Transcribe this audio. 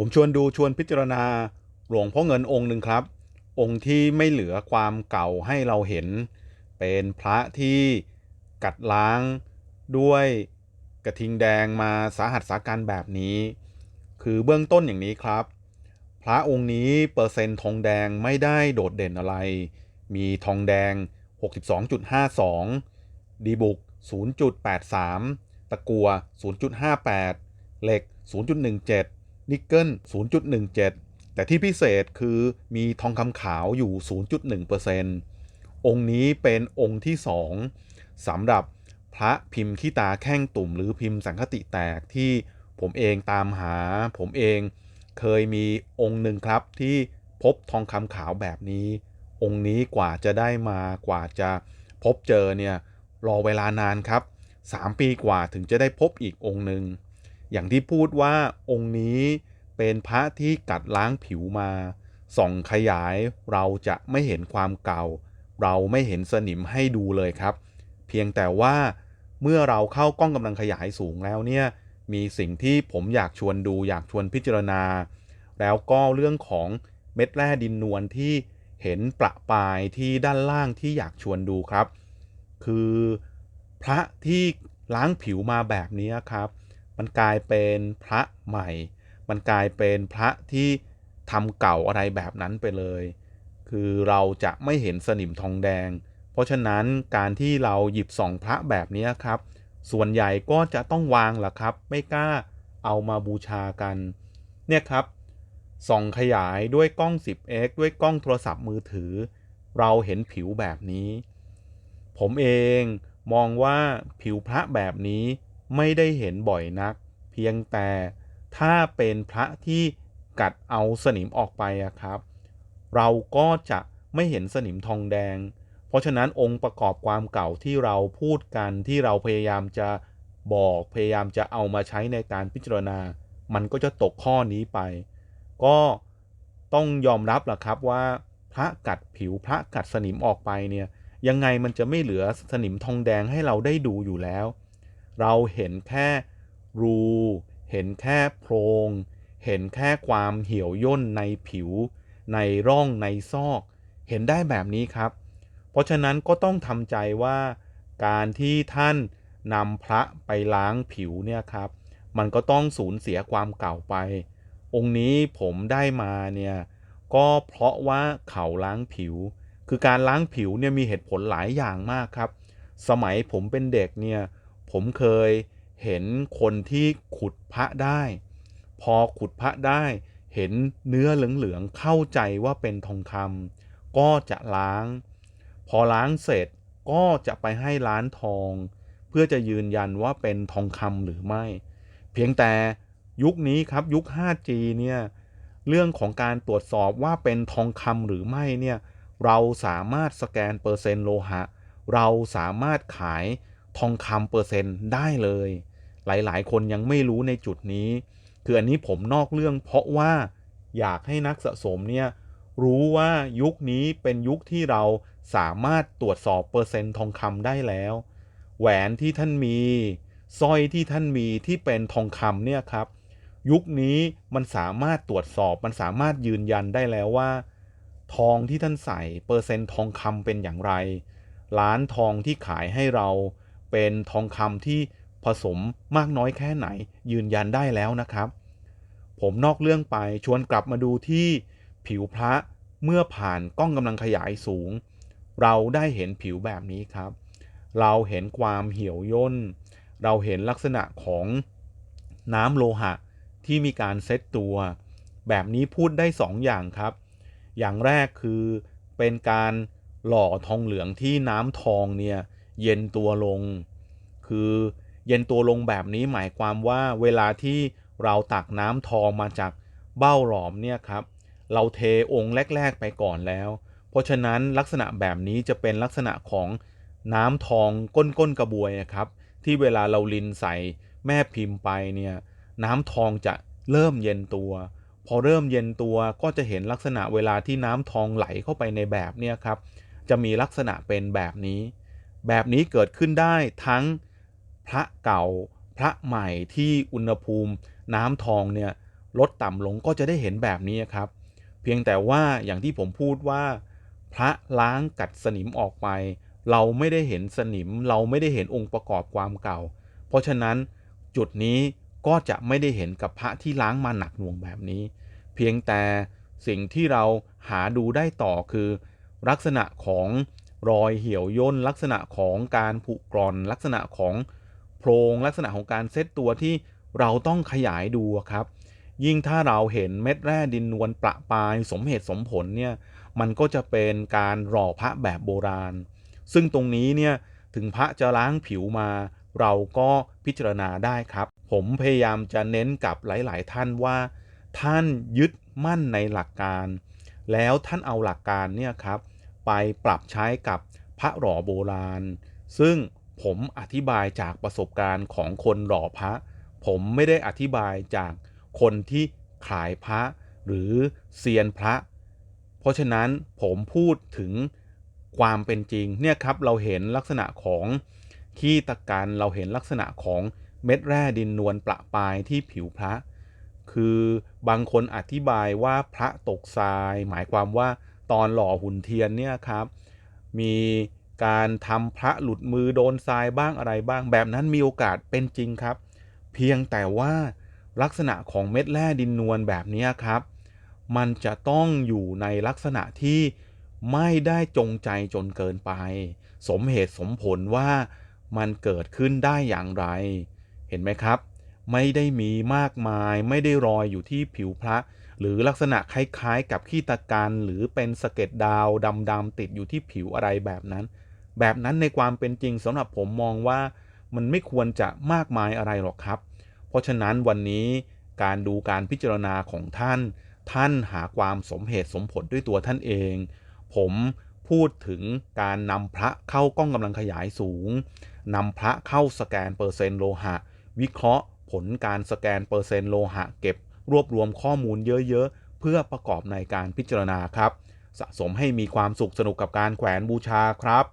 ผมชวนดูชวนพิจารณาหลวงพ่อเงินองค์หนึ่งครับ องค์ที่ไม่เหลือความเก่าให้เราเห็น เป็นพระที่กัดล้างด้วยกระทิงแดงมาสาหัสสาการแบบนี้ คือเบื้องต้นอย่างนี้ครับ พระองค์นี้เปอร์เซ็นต์ทองแดงไม่ได้โดดเด่นอะไร มีทองแดง 62.52 ดีบุก 0.83 ตะกัว 0.58 เหล็ก 0.17 นิกเกิล 0.17 แต่ที่พิเศษคือมีทองคำขาวอยู่ 0.1%องค์นี้เป็นองค์ที่ 2สำหรับพระพิมพ์ขี้ตาแข้งตุ่ม หรือพิมพ์สังคติแตกที่ผมเองตามหา ผมเองเคยมีองค์หนึ่งครับที่พบทองคำขาวแบบนี้ องค์นี้กว่าจะได้มากว่าจะพบเจอเนี่ยรอเวลานานครับ 3 ปีกว่าถึงจะได้พบอีกองค์หนึ่ง อย่างที่พูดว่าองค์นี้เป็นพระที่กัดล้างผิวมาส่องขยายเราจะไม่เห็นความเก่า เราไม่เห็นสนิมให้ดูเลยครับ เพียงแต่ว่าเมื่อเราเข้ากล้องกำลังขยายสูงแล้วเนี่ยมีสิ่งที่ผมอยากชวนดูอยากชวนพิจารณา แล้วก็เรื่องของเม็ดแร่ดินนวลที่เห็นประปายที่ด้านล่างที่อยากชวนดูครับ คือพระที่ล้างผิวมาแบบนี้ครับ มันกลายเป็นพระใหม่ มันกลายเป็นพระที่ทำเก่าอะไรแบบนั้นไปเลย คือเราจะไม่เห็นสนิมทองแดง เพราะฉะนั้นการที่เราหยิบส่องพระแบบนี้ครับ ส่วนใหญ่ก็จะต้องวางล่ะครับ ไม่กล้าเอามาบูชากัน เนี่ยครับ ส่องขยายด้วยกล้อง 10x ด้วยกล้องโทรศัพท์มือถือ เราเห็นผิวแบบนี้ ผมเองมองว่าผิวพระแบบนี้ ไม่ได้เห็นบ่อยนัก เพียงแต่ถ้าเป็นพระที่กัดเอาสนิมออกไปอะครับ เราก็จะไม่เห็นสนิมทองแดง เพราะฉะนั้นองค์ประกอบความเก่าที่เราพูดกันที่เราพยายามจะบอกพยายามจะเอามาใช้ในการพิจารณา มันก็จะตกข้อนี้ไป ก็ต้องยอมรับล่ะครับว่า พระกัดผิวพระกัดสนิมออกไปเนี่ยยังไงมันจะไม่เหลือสนิมทองแดงให้เราได้ดูอยู่แล้ว เราเห็นแค่รู เห็นแค่โพรง เห็นแค่ความเหี่ยวย่นในผิว ในร่องในซอก เห็นได้แบบนี้ครับ เพราะฉะนั้นก็ต้องทำใจว่าการที่ท่านนำพระไปล้างผิวเนี่ยครับ มันก็ต้องสูญเสียความเก่าไป องค์นี้ผมได้มาเนี่ยก็เพราะว่าเขาล้างผิว คือการล้างผิวเนี่ยมีเหตุผลหลายอย่างมากครับ สมัยผมเป็นเด็กเนี่ย ผมเคยเห็นคนที่ขุดพระได้ พอขุดพระได้ เห็นเนื้อเหลืองๆเข้าใจว่าเป็นทองคำก็จะล้าง พอล้างเสร็จก็จะไปให้ร้านทอง เพื่อจะยืนยันว่าเป็นทองคำหรือไม่ เพียงแต่ยุคนี้ครับยุค 5G เนี่ยเรื่องของการตรวจสอบว่าเป็นทองคำหรือไม่เนี่ยเราสามารถสแกนเปอร์เซ็นต์โลหะ เราสามารถขาย ทองคำเปอร์เซ็นต์ได้เลย หลายๆ คนยังไม่รู้ในจุดนี้ คืออันนี้ผมนอกเรื่อง เพราะว่าอยากให้นักสะสมเนี่ยรู้ว่ายุคนี้เป็นยุคที่เราสามารถตรวจสอบเปอร์เซ็นต์ทองคำได้แล้ว แหวนที่ท่านมีสร้อยที่ท่านมีที่เป็นทองคำเนี่ยครับ ยุคนี้มันสามารถตรวจสอบมันสามารถยืนยันได้แล้วว่า ทองที่ท่านใส่เปอร์เซ็นต์ทองคำเป็นอย่างไร ร้านทองที่ขายให้เรา เป็นทองคำที่ผสมมากน้อยแค่ไหน ยืนยันได้แล้วนะครับ ผมนอกเรื่องไปชวนกลับมาดูที่ผิวพระเมื่อผ่านกล้องกำลังขยายสูง เราได้เห็นผิวแบบนี้ครับ เราเห็นความเหี่ยวย่น เราเห็นลักษณะของน้ำโลหะที่มีการเซตตัว แบบนี้พูดได้2ออย่างครับ อย่างแรกคือเป็นการหล่อทองเหลืองที่น้ำทองเนี่ย เย็นตัวลง คือเย็นตัวลงแบบนี้หมายความว่าเวลาที่เราตักน้ำทองมาจากเบ้าหลอมเนี่ยครับ เราเทองค์แรก ๆ ไปก่อนแล้ว เพราะฉะนั้นลักษณะแบบนี้จะเป็นลักษณะของน้ำทองก้นก้นกระบวยครับ ที่เวลาเราลินใส่แม่พิมพ์ไปเนี่ยน้ำทองจะเริ่มเย็นตัว พอเริ่มเย็นตัวก็จะเห็นลักษณะเวลาที่น้ำทองไหลเข้าไปในแบบเนี่ยครับ จะมีลักษณะเป็นแบบนี้ แบบนี้เกิดขึ้นได้ทั้งพระเก่าพระใหม่ที่อุณหภูมิน้ำทองเนี่ยลดต่ำลงก็จะได้เห็นแบบนี้ครับ เพียงแต่ว่าอย่างที่ผมพูดว่า พระล้างกัดสนิมออกไป เราไม่ได้เห็นสนิม เราไม่ได้เห็นองค์ประกอบความเก่า เพราะฉะนั้นจุดนี้ก็จะไม่ได้เห็นกับพระที่ล้างมาหนักหน่วงแบบนี้ เพียงแต่สิ่งที่เราหาดูได้ต่อคือ ลักษณะของ รอยเหี่ยวย่นลักษณะของการผุกร่อน ลักษณะของโพรงลักษณะของการเซตตัวที่เราต้องขยายดูครับ ยิ่งถ้าเราเห็นเม็ดแร่ดินนวลประปายสมเหตุสมผลเนี่ยมันก็จะเป็นการหล่อพระแบบโบราณ ซึ่งตรงนี้เนี่ยถึงพระจะล้างผิวมา เราก็พิจารณาได้ครับ ผมพยายามจะเน้นกับหลาย ๆ ท่านว่า ท่านยึดมั่นในหลักการ แล้วท่านเอาหลักการเนี่ยครับ ไปปรับใช้กับพระหล่อโบราณ ซึ่งผมอธิบายจากประสบการณ์ของคนหล่อพระ ผมไม่ได้อธิบายจากคนที่ขายพระหรือเซียนพระ เพราะฉะนั้นผมพูดถึงความเป็นจริงเนี่ยครับเราเห็นลักษณะของขี้ตะกันเราเห็นลักษณะของเม็ดแร่ดินนวลประปายที่ผิวพระ คือบางคนอธิบายว่าพระตกทราย หมายความว่า ตอนหล่อหุ่นเทียนเนี่ยครับมีการทำพระหลุดมือโดนทรายบ้างอะไรบ้าง แบบนั้นมีโอกาสเป็นจริงครับ เพียงแต่ว่าลักษณะของเม็ดแร่ดินนวลแบบนี้ครับ มันจะต้องอยู่ในลักษณะที่ไม่ได้จงใจจนเกินไป สมเหตุสมผลว่ามันเกิดขึ้นได้อย่างไร เห็นไหมครับ ไม่ได้มีมากมายไม่ได้รอยอยู่ที่ผิวพระ หรือลักษณะคล้ายๆ กับขี้ตะกันหรือเป็นสะเก็ดดาวดำๆติดอยู่ที่ผิวอะไรแบบนั้น แบบนั้นในความเป็นจริงสำหรับผมมองว่ามันไม่ควรจะมากมายอะไรหรอกครับ เพราะฉะนั้นวันนี้การดูการพิจารณาของท่าน ท่านหาความสมเหตุสมผลด้วยตัวท่านเอง ผมพูดถึงการนำพระเข้ากล้องกำลังขยายสูงนำพระเข้าสแกนเปอร์เซ็นต์โลหะ วิเคราะห์ผลการสแกนเปอร์เซ็นต์โลหะ เก็บ รวบรวมข้อมูลเยอะๆ เพื่อประกอบในการพิจารณาครับ สะสมให้มีความสุขสนุกกับการแขวนบูชาครับ